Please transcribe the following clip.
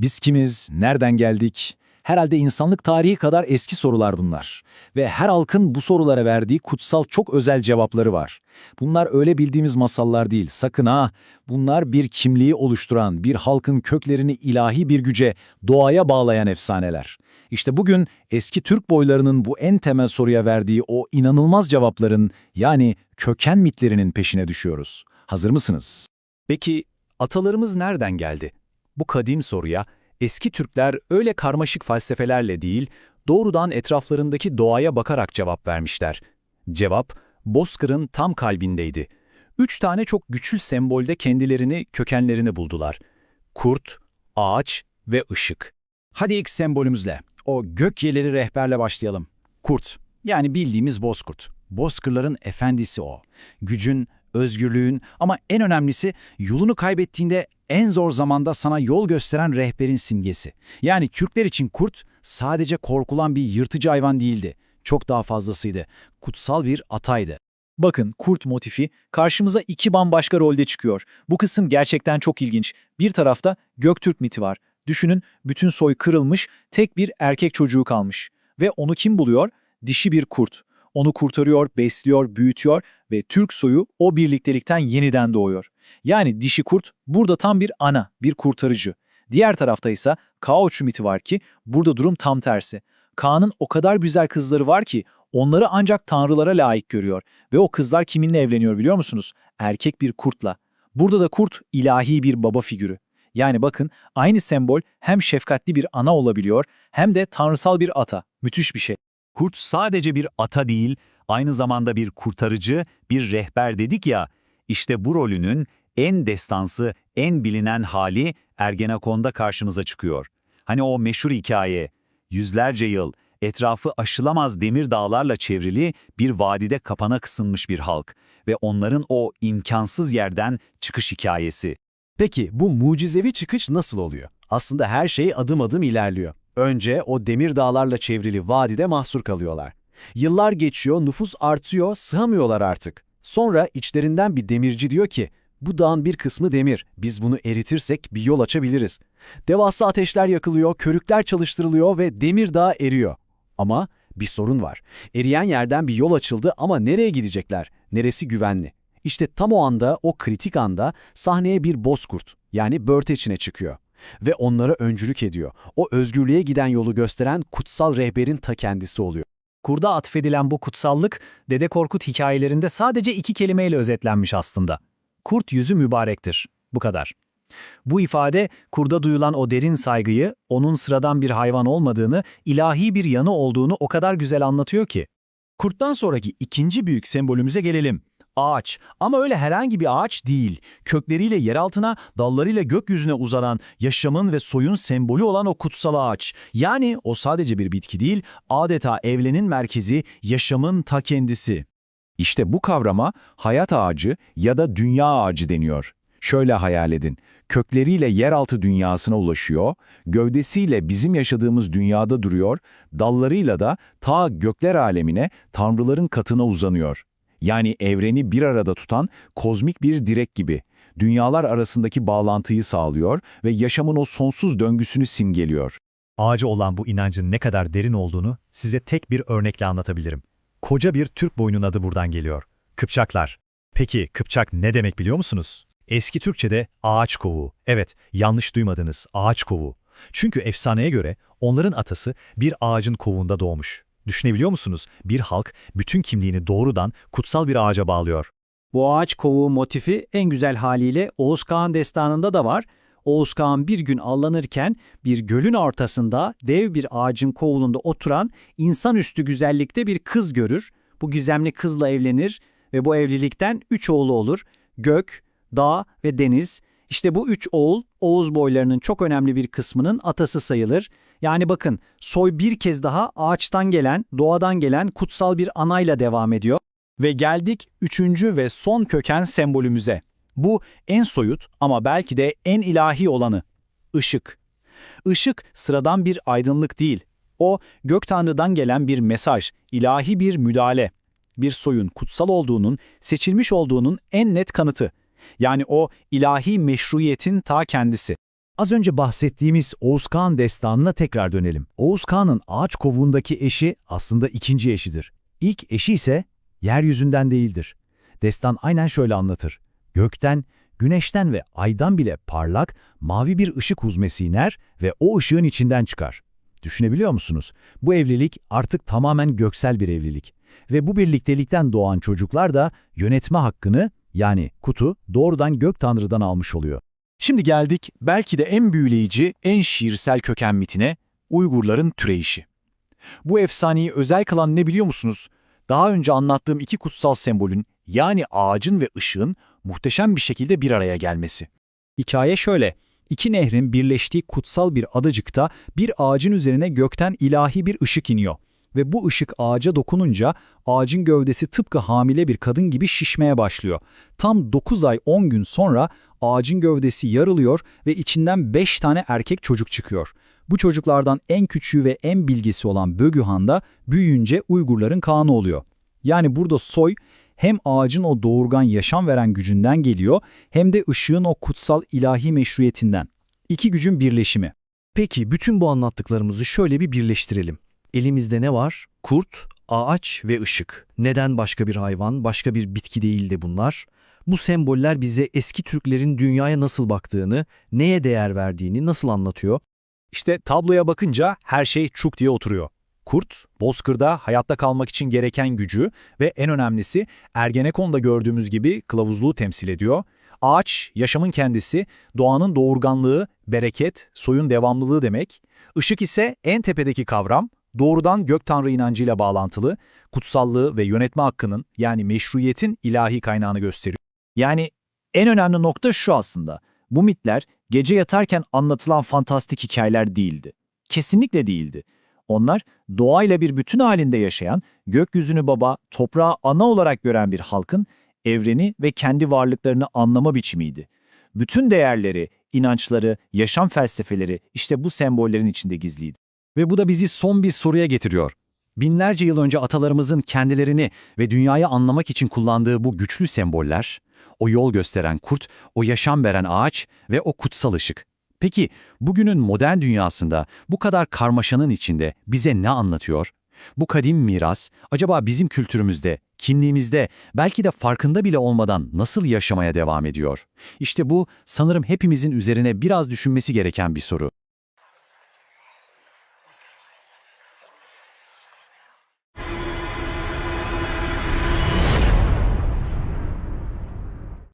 Biz kimiz, nereden geldik? Herhalde insanlık tarihi kadar eski sorular bunlar. Ve her halkın bu sorulara verdiği kutsal çok özel cevapları var. Bunlar öyle bildiğimiz masallar değil, sakın ha. Bunlar bir kimliği oluşturan, bir halkın köklerini ilahi bir güce, doğaya bağlayan efsaneler. İşte bugün eski Türk boylarının bu en temel soruya verdiği o inanılmaz cevapların, yani köken mitlerinin peşine düşüyoruz. Hazır mısınız? Peki atalarımız nereden geldi? Bu kadim soruya eski Türkler öyle karmaşık felsefelerle değil, doğrudan etraflarındaki doğaya bakarak cevap vermişler. Cevap, Bozkır'ın tam kalbindeydi. Üç tane çok güçlü sembolde kendilerini, kökenlerini buldular. Kurt, ağaç ve ışık. Hadi ilk sembolümüzle, o gökyeleri rehberle başlayalım. Kurt, yani bildiğimiz bozkurt. Bozkırların efendisi o. Gücün, özgürlüğün ama en önemlisi yolunu kaybettiğinde en zor zamanda sana yol gösteren rehberin simgesi. Yani Kürtler için kurt sadece korkulan bir yırtıcı hayvan değildi. Çok daha fazlasıydı. Kutsal bir ataydı. Bakın kurt motifi karşımıza iki bambaşka rolde çıkıyor. Bu kısım gerçekten çok ilginç. Bir tarafta Göktürk miti var. Düşünün bütün soy kırılmış, tek bir erkek çocuğu kalmış. Ve onu kim buluyor? Dişi bir kurt. Onu kurtarıyor, besliyor, büyütüyor ve Türk soyu o birliktelikten yeniden doğuyor. Yani dişi kurt burada tam bir ana, bir kurtarıcı. Diğer tarafta ise Kaoçu miti var ki burada durum tam tersi. Kaan'ın o kadar güzel kızları var ki onları ancak tanrılara layık görüyor. Ve o kızlar kiminle evleniyor biliyor musunuz? Erkek bir kurtla. Burada da kurt ilahi bir baba figürü. Yani bakın aynı sembol hem şefkatli bir ana olabiliyor hem de tanrısal bir ata. Müthiş bir şey. Kurt sadece bir ata değil, aynı zamanda bir kurtarıcı, bir rehber dedik ya, işte bu rolünün en destansı, en bilinen hali Ergenekon'da karşımıza çıkıyor. Hani o meşhur hikaye, yüzlerce yıl etrafı aşılamaz demir dağlarla çevrili bir vadide kapana kısınmış bir halk ve onların o imkansız yerden çıkış hikayesi. Peki bu mucizevi çıkış nasıl oluyor? Aslında her şey adım adım ilerliyor. Önce o demir dağlarla çevrili vadide mahsur kalıyorlar. Yıllar geçiyor, nüfus artıyor, sığamıyorlar artık. Sonra içlerinden bir demirci diyor ki, bu dağın bir kısmı demir, biz bunu eritirsek bir yol açabiliriz. Devasa ateşler yakılıyor, körükler çalıştırılıyor ve demir dağ eriyor. Ama bir sorun var. Eriyen yerden bir yol açıldı ama nereye gidecekler? Neresi güvenli? İşte tam o anda, o kritik anda sahneye bir bozkurt yani börteçine çıkıyor ve onlara öncülük ediyor. O özgürlüğe giden yolu gösteren kutsal rehberin ta kendisi oluyor. Kurda atfedilen bu kutsallık, Dede Korkut hikayelerinde sadece iki kelimeyle özetlenmiş aslında. Kurt yüzü mübarektir. Bu kadar. Bu ifade, kurda duyulan o derin saygıyı, onun sıradan bir hayvan olmadığını, ilahi bir yanı olduğunu o kadar güzel anlatıyor ki. Kurttan sonraki ikinci büyük sembolümüze gelelim. Ağaç ama öyle herhangi bir ağaç değil. Kökleriyle yer altına, dallarıyla gökyüzüne uzanan, yaşamın ve soyun sembolü olan o kutsal ağaç. Yani o sadece bir bitki değil, adeta evrenin merkezi, yaşamın ta kendisi. İşte bu kavrama hayat ağacı ya da dünya ağacı deniyor. Şöyle hayal edin, kökleriyle yeraltı dünyasına ulaşıyor, gövdesiyle bizim yaşadığımız dünyada duruyor, dallarıyla da ta gökler alemine, tanrıların katına uzanıyor. Yani evreni bir arada tutan kozmik bir direk gibi. Dünyalar arasındaki bağlantıyı sağlıyor ve yaşamın o sonsuz döngüsünü simgeliyor. Ağacı olan bu inancın ne kadar derin olduğunu size tek bir örnekle anlatabilirim. Koca bir Türk boyunun adı buradan geliyor. Kıpçaklar. Peki Kıpçak ne demek biliyor musunuz? Eski Türkçe'de ağaç kovuğu. Evet, yanlış duymadınız, ağaç kovuğu. Çünkü efsaneye göre onların atası bir ağacın kovuğunda doğmuş. Düşünebiliyor musunuz? Bir halk bütün kimliğini doğrudan kutsal bir ağaca bağlıyor. Bu ağaç kovuğu motifi en güzel haliyle Oğuz Kağan destanında da var. Oğuz Kağan bir gün allanırken bir gölün ortasında dev bir ağacın kovuğunda oturan insanüstü güzellikte bir kız görür. Bu gizemli kızla evlenir ve bu evlilikten üç oğlu olur. Gök, dağ ve deniz. İşte bu üç oğul Oğuz boylarının çok önemli bir kısmının atası sayılır. Yani bakın soy bir kez daha ağaçtan gelen, doğadan gelen kutsal bir anayla devam ediyor. Ve geldik üçüncü ve son köken sembolümüze. Bu en soyut ama belki de en ilahi olanı. Işık. Işık sıradan bir aydınlık değil. O gök tanrıdan gelen bir mesaj, ilahi bir müdahale. Bir soyun kutsal olduğunun, seçilmiş olduğunun en net kanıtı. Yani o ilahi meşruiyetin ta kendisi. Az önce bahsettiğimiz Oğuz Kağan destanına tekrar dönelim. Oğuz Kağan'ın ağaç kovuğundaki eşi aslında ikinci eşidir. İlk eşi ise yeryüzünden değildir. Destan aynen şöyle anlatır. Gökten, güneşten ve aydan bile parlak, mavi bir ışık huzmesi iner ve o ışığın içinden çıkar. Düşünebiliyor musunuz? Bu evlilik artık tamamen göksel bir evlilik. Ve bu birliktelikten doğan çocuklar da yönetme hakkını yani kutu doğrudan gök tanrıdan almış oluyor. Şimdi geldik belki de en büyüleyici, en şiirsel köken mitine, Uygurların türeyişi. Bu efsaneyi özel kılan ne biliyor musunuz? Daha önce anlattığım iki kutsal sembolün yani ağacın ve ışığın muhteşem bir şekilde bir araya gelmesi. Hikaye şöyle. İki nehrin birleştiği kutsal bir adacıkta bir ağacın üzerine gökten ilahi bir ışık iniyor. Ve bu ışık ağaca dokununca ağacın gövdesi tıpkı hamile bir kadın gibi şişmeye başlıyor. Tam 9 ay 10 gün sonra ağacın gövdesi yarılıyor ve içinden 5 tane erkek çocuk çıkıyor. Bu çocuklardan en küçüğü ve en bilgisi olan Bögühan da büyüyünce Uygurların Kaan'ı oluyor. Yani burada soy hem ağacın o doğurgan yaşam veren gücünden geliyor hem de ışığın o kutsal ilahi meşruiyetinden. İki gücün birleşimi. Peki bütün bu anlattıklarımızı şöyle bir birleştirelim. Elimizde ne var? Kurt, ağaç ve ışık. Neden başka bir hayvan, başka bir bitki değil de bunlar? Bu semboller bize eski Türklerin dünyaya nasıl baktığını, neye değer verdiğini nasıl anlatıyor? İşte tabloya bakınca her şey çuk diye oturuyor. Kurt, bozkırda hayatta kalmak için gereken gücü ve en önemlisi Ergenekon'da gördüğümüz gibi kılavuzluğu temsil ediyor. Ağaç, yaşamın kendisi, doğanın doğurganlığı, bereket, soyun devamlılığı demek. Işık ise en tepedeki kavram, doğrudan gök tanrı inancıyla bağlantılı, kutsallığı ve yönetme hakkının yani meşruiyetin ilahi kaynağını gösteriyor. Yani en önemli nokta şu aslında. Bu mitler gece yatarken anlatılan fantastik hikayeler değildi. Kesinlikle değildi. Onlar doğayla bir bütün halinde yaşayan, gökyüzünü baba, toprağı ana olarak gören bir halkın evreni ve kendi varlıklarını anlama biçimiydi. Bütün değerleri, inançları, yaşam felsefeleri işte bu sembollerin içinde gizliydi. Ve bu da bizi son bir soruya getiriyor. Binlerce yıl önce atalarımızın kendilerini ve dünyayı anlamak için kullandığı bu güçlü semboller, o yol gösteren kurt, o yaşam veren ağaç ve o kutsal ışık. Peki bugünün modern dünyasında bu kadar karmaşanın içinde bize ne anlatıyor? Bu kadim miras acaba bizim kültürümüzde, kimliğimizde, belki de farkında bile olmadan nasıl yaşamaya devam ediyor? İşte bu sanırım hepimizin üzerine biraz düşünmesi gereken bir soru.